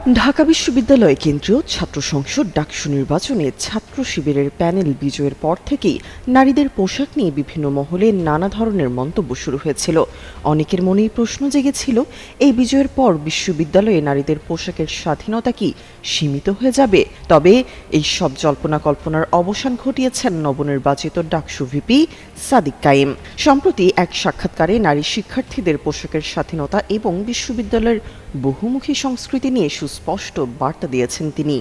ঢাকা বিশ্ববিদ্যালয় কেন্দ্রীয় ছাত্র সংসদ ডাকসু নির্বাচনে ছাত্র শিবিরের প্যানেল বিজয়ের পর থেকেই নারীদের পোশাক নিয়ে বিভিন্ন মহলে নানা ধরনের মন্তব্য শুরু হয়েছিল। অনেকের মনেই প্রশ্ন জেগেছিল, এই বিজয়ের পর বিশ্ববিদ্যালয়ে নারীদের পোশাকের স্বাধীনতা কি সীমিত হয়ে যাবে? তবে এই সব জল্পনা কল্পনার অবসান ঘটিয়েছেন নবনির্বাচিত ডাকসু ভিপি সাদিক কাইম সম্প্রতি এক সাক্ষাৎকারে নারী শিক্ষার্থীদের পোশাকের স্বাধীনতা এবং বিশ্ববিদ্যালয়ের বহুমুখী সংস্কৃতি নিয়ে সুস্পষ্ট বার্তা দিয়েছেন তিনি।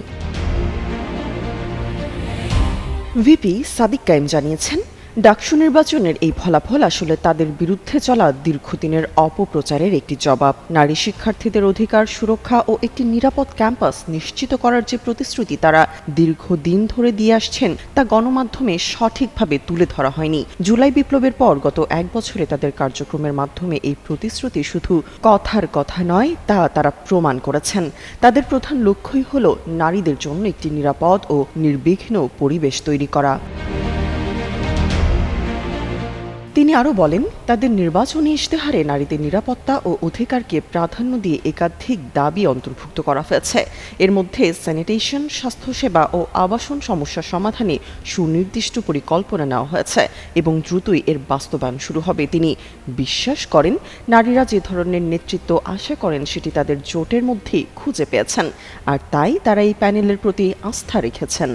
ভিপি সাদিক কাইম জানিয়েছেন ডাকসু নির্বাচনের এই ফলাফল আসলে তাদের বিরুদ্ধে চলা দীর্ঘদিনের অপপ্রচারের একটি জবাব। নারী শিক্ষার্থীদের অধিকার, সুরক্ষা ও একটি নিরাপদ ক্যাম্পাস নিশ্চিত করার যে প্রতিশ্রুতি তারা দীর্ঘদিন ধরে দিয়ে আসছেন, তা গণমাধ্যমে সঠিকভাবে তুলে ধরা হয়নি। জুলাই বিপ্লবের পর গত এক বছরে তাদের কার্যক্রমের মাধ্যমে এই প্রতিশ্রুতি শুধু কথার কথা নয়, তা তারা প্রমাণ করেছেন। তাদের প্রধান লক্ষ্যই হল নারীদের জন্য একটি নিরাপদ ও নির্বিঘ্ন পরিবেশ তৈরি করা। তিনি আরও বলেন, তাদের নির্বাচনী ইশতেহারে নারীদের নিরাপত্তা ও অধিকারকে প্রাধান্য দিয়ে একাধিক দাবি অন্তর্ভুক্ত করা হয়েছে। এর মধ্যে স্যানিটেশন, স্বাস্থ্যসেবা ও আবাসন সমস্যা সমাধানে সুনির্দিষ্ট পরিকল্পনা নেওয়া হয়েছে এবং দ্রুতই এর বাস্তবায়ন শুরু হবে। তিনি বিশ্বাস করেন, নারীরা যে ধরনের নেতৃত্ব আশা করেন সেটি তাদের জোটের মধ্যেই খুঁজে পেয়েছেন, আর তাই তারা এই প্যানেলের প্রতি আস্থা রেখেছেন।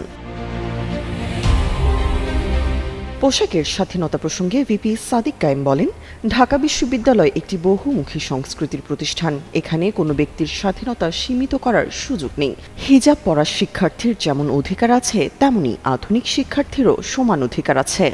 পোশাকের স্বাধীনতা প্রসঙ্গে ভিপি সাদিক কায়েম বলেন, ঢাকা বিশ্ববিদ্যালয় একটি বহুমুখী সংস্কৃতির প্রতিষ্ঠান। এখানে কোনো ব্যক্তির স্বাধীনতা সীমিত করার সুযোগ নেই। হিজাব পড়ার শিক্ষার্থীর যেমন অধিকার আছে, তেমনি আধুনিক শিক্ষার্থীরও সমান অধিকার আছে।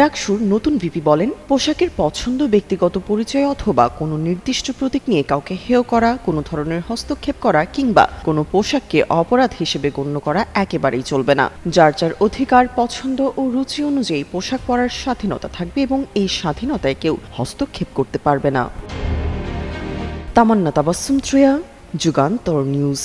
ডাকসুর নতুন ভিপি বলেন, পোশাকের পছন্দ, ব্যক্তিগত পরিচয় অথবা কোনো নির্দিষ্ট প্রতীক নিয়ে কাউকে হেয় করা, কোনো ধরনের হস্তক্ষেপ করা কিংবা কোনো পোশাককে অপরাধ হিসেবে গণ্য করা একেবারেই চলবে না। যার যার অধিকার, পছন্দ ও রুচি অনুযায়ী পোশাক পরার স্বাধীনতা থাকবে এবং এই স্বাধীনতায় কেউ হস্তক্ষেপ করতে পারবে না। তামান্না তাবাসুম ত্রিয়া, যুগান্তর নিউজ।